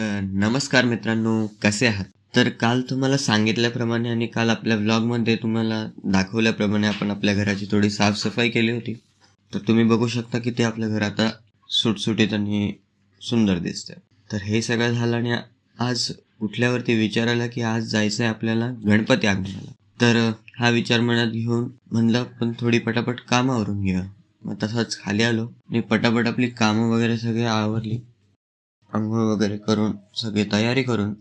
तर नमस्कार मित्रांनो कसे आहात? तर काल तुम्हाला सांगितल्याप्रमाणे आणि काल आपल्या व्लॉगमध्ये तुम्हाला दाखवल्याप्रमाणे आपण आपल्या घराची थोडी साफसफाई केली होती. तर तुम्ही बघू शकता की ते आपलं घर आता सुटसुटीत आणि सुंदर दिसतं तर हे सगळं झालं आणि आज उठल्यावरती विचार आला की आज जायचं आहे आपल्याला गणपती आगमनाला तर हा विचार मनात घेऊन म्हणलं पण थोडी पटापट कामं आवरून घेऊया. मग तसंच खाली आलो आणि पटापट आपली कामं वगैरे सगळी आवरली. आंघोळ वगैरे करून सगळी तयारी करून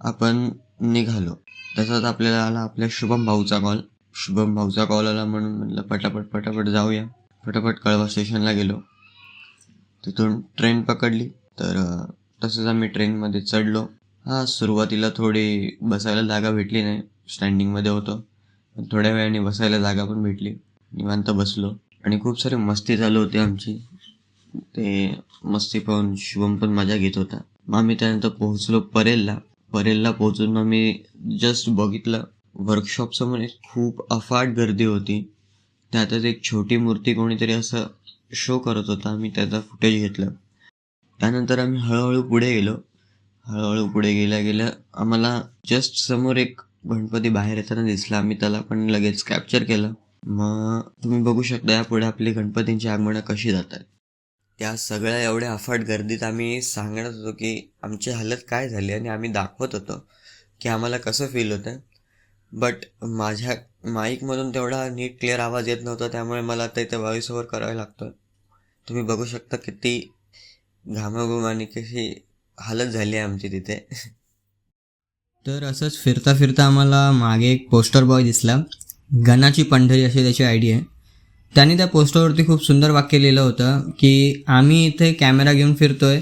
आपण निघालो. तसंच आपल्याला आला आपल्या शुभम भाऊचा कॉल शुभम भाऊचा कॉल आला म्हणून म्हटलं पटापट पटापट जाऊया. पटापट कळवा स्टेशनला गेलो. तिथून ट्रेन पकडली. तर तसंच आम्ही ट्रेनमध्ये चढलो. हा सुरुवातीला थोडी बसायला जागा भेटली नाही. स्टँडिंगमध्ये होतो. थोड्या वेळाने बसायला जागा पण भेटली. निवांत बसलो. आणि खूप सारी मस्ती चालू होती आमची. ते मस्ती पाहून शुभम पण मजा घेत होता. मग आम्ही त्यानंतर पोहोचलो परेलला. परेलला पोहोचून मग मी जस्ट बघितलं. वर्कशॉप समोर एक खूप अफाट गर्दी होती. त्यातच एक छोटी मूर्ती कोणीतरी असं शो करत होता. आम्ही त्याचा फुटेज घेतलं. त्यानंतर आम्ही हळूहळू पुढे गेलो. हळूहळू पुढे गेल्या गेल्या आम्हाला जस्ट समोर एक गणपती बाहेर येताना दिसला. आम्ही त्याला पण लगेच कॅप्चर केलं. मग तुम्ही बघू शकता यापुढे आपली गणपतींची आगमनं कशी जातात. त्या सगळ्या एवढ्या अफाट गर्दीत आम्ही सांगत होतो की आमची हालत काय झाली आणि आम्ही दाखवत होतो की आम्हाला कसं फील होतं. बट माझ्या माईकमधून तेवढा नीट क्लिअर आवाज येत नव्हता त्यामुळे मला आता इथे व्हॉइस ओव्हर करावा लागतो तुम्ही बघू शकता किती घामाघूम आणि कशी हालत झाली आहे आमची तिथे. तर असंच फिरता फिरता आम्हाला मागे एक पोस्टर बॉय दिसला. गणाची पंढरी अशी त्याची आयडी आहे. त्याने त्या पोस्टरवरती खूप सुंदर वाक्य लिहिलं होतं की आम्ही इथे कॅमेरा घेऊन फिरतोय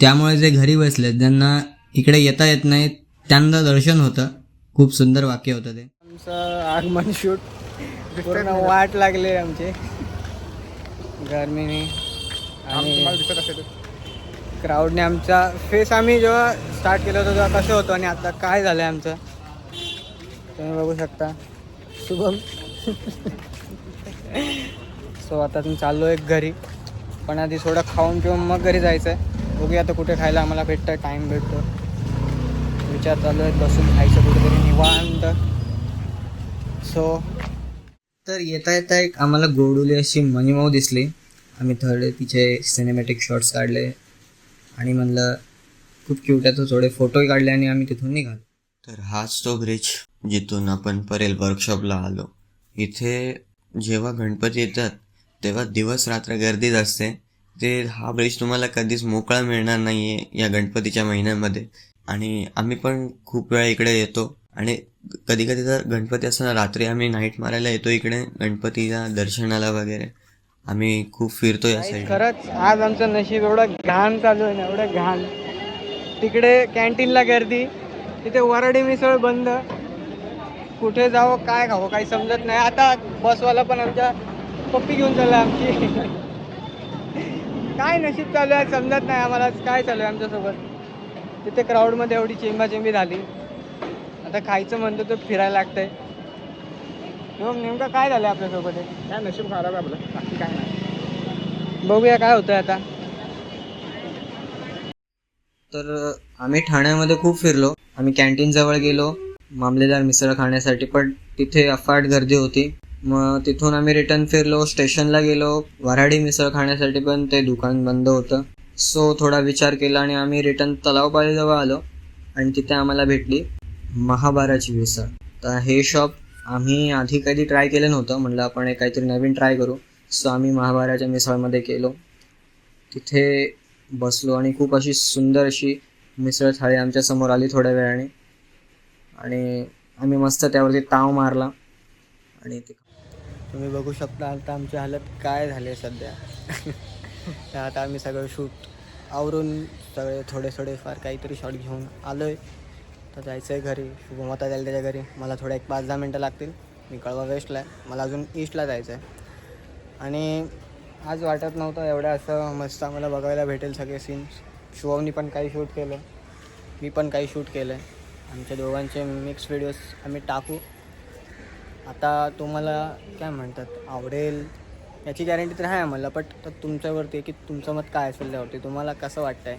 त्यामुळे जे घरी बसलेत ज्यांना इकडे येता येत नाही त्यांना दर्शन होतं. खूप सुंदर वाक्य होतं ते. आमचं आगमन शूट. पूर्ण वाट लागले आमचे. गरमीने. आणि क्राऊडने आमचा फेस आम्ही जेव्हा स्टार्ट केलं होतं तेव्हा कसं होतं आणि आता काय झालं आमचं? तुम्ही बघू शकता. शुभम. सो आता तुम्ही चाललो आहे घरी. पण आधी थोडं खाऊन पिऊन मग घरी जायचं आहे बघूया आता कुठे खायला आम्हाला भेटतं टाईम भेटतो. विचार चालू आहे बसून खायचं कुठेतरी निवांत. सो तर येता येता एक आम्हाला गोडुली अशी मनीमाऊ दिसली. आम्ही थोडे तिचे सिनेमॅटिक शॉट्स काढले. आणि म्हणलं खूप क्यूट आहे तो थोडे फोटोही काढले आणि आम्ही तिथून निघालो. तर हाच तो ब्रिज जिथून आपण परेल वर्कशॉपला आलो. इथे जेव्हा गणपती येतात तेव्हा दिवस रात्र गर्दीच असते. ते हा ब्रिज तुम्हाला कधीच मोकळा मिळणार नाही आहे या गणपतीच्या महिन्यामध्ये. आणि आम्ही पण खूप वेळा इकडे येतो. आणि कधी कधी तर गणपती असताना रात्री आम्ही नाईट मारायला येतो इकडे गणपतीच्या दर्शनाला वगैरे. आम्ही खूप फिरतो या साईड खरंच आज आमचं नशीब एवढं घाण चालू आहे ना एवढं घाण. तिकडे कॅन्टीनला गर्दी तिथे वराडी मिसळ बंद. कुठे जावं काय खावं काही समजत नाही. आता बसवाला पण आमच्या पप्पी घेऊन चालला आमची. काय नशीब चालू आहे समजत नाही आम्हाला. काय चालू आहे आमच्यासोबत? तिथे क्राऊडमध्ये एवढी चेंबाचेंबी झाली. आता खायचं म्हणतो तर फिरायला लागतंय. मग नेमकं काय झालं आपल्यासोबत हे? काय नशीब खराब आहे आपलं. बाकी काय नाही. बघूया काय होतंय आता. तर आम्ही ठाण्यामध्ये खूप फिरलो. आम्ही कॅन्टीन जवळ गेलो. मामलेदार मिसळ खाण्यासाठी पण तिथे अफाट गर्दी होती. मग तिथून आम्ही रिटर्न फिरलो स्टेशनला गेलो. वऱ्हाडी मिसळ खाण्यासाठी पण ते दुकान बंद होतं. सो थोडा विचार केला आणि आम्ही रिटर्न तलावपाळीजवळ आलो आणि तिथे आम्हाला भेटली महाबाराची मिसळ. तर हे शॉप आम्ही आधी कधी ट्राय केलं नव्हतं. म्हणलं आपण एक काहीतरी नवीन ट्राय करू. सो आम्ही महाबाराच्या मिसळमध्ये केलो तिथे बसलो आणि खूप अशी सुंदर अशी मिसळ थाळी आमच्यासमोर आली थोड्या वेळाने. आणि आम्ही मस्त त्यावरती ताव मारला आणि ते तुम्ही बघू शकता आता आमची हालत काय झाली आहे सध्या. आता आम्ही सगळं शूट आवरून सगळे थोडे थोडे फार काहीतरी शॉट घेऊन आलो आहे तर जायचं आहे घरी. शुभम आता जाईल त्याच्या घरी. मला थोडं एक पाच दहा मिनटं लागतील. मी कळवा वेस्टला आहे मला अजून ईस्टला जायचं आहे आणि आज वाटत नव्हतं एवढं असं मस्त आम्हाला बघायला भेटेल सगळे सीन्स शुभमनी पण काही शूट केलं. मी पण काही शूट केलं आहे आमच्या दोघांचे मिक्स व्हिडिओज आम्ही टाकू. आता तुम्हाला काय म्हणतात आवडेल याची गॅरंटी तर आहे आम्हाला बट तर तुमच्यावरती आहे की तुमचं मत काय असेल त्यावरती? तुम्हाला कसं वाटतं आहे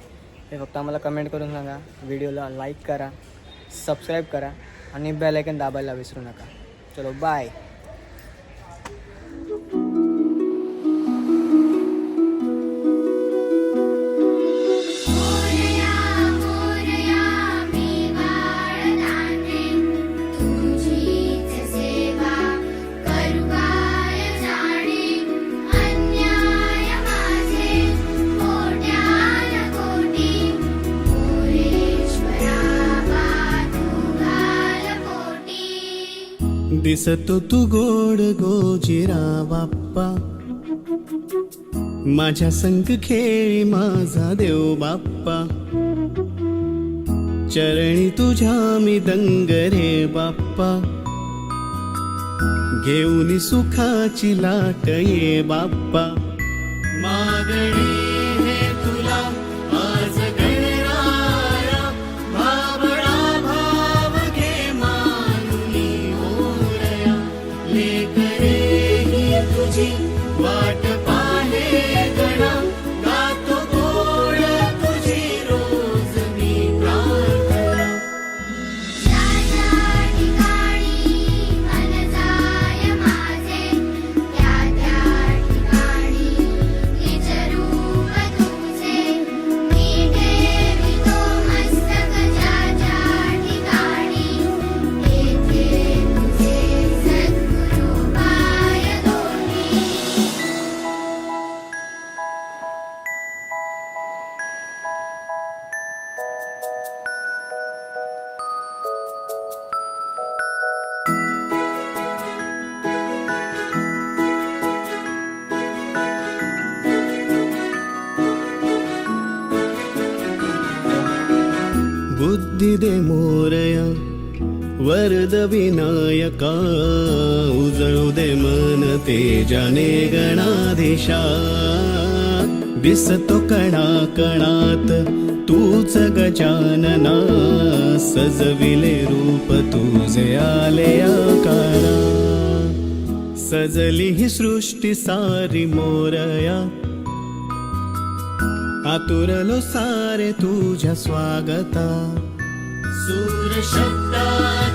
हे फक्त आम्हाला कमेंट करून सांगा. व्हिडिओला लाईक करा सबस्क्राईब करा आणि बेल आयकन दाबायला विसरू नका. चलो बाय दिसतो तू गोड गोजिरा बाप्पा माझ्या संग खेळी माझा देव बाप्पा. चरणी तुझ्या मी दंग रे बाप्पा. घेऊन सुखाची लाट ये बाप्पा. मागणी बुद्धी दे मोरया वरद विनायका उजळू दे मन तेजाने गणाधीशा दिसतो कणा कणात तूच गजानना सजविले रूप तुझे आले आकारा सजली ही सृष्टी सारी मोरया आतुरलो सारे तुझ्या स्वागता सूर शब्दात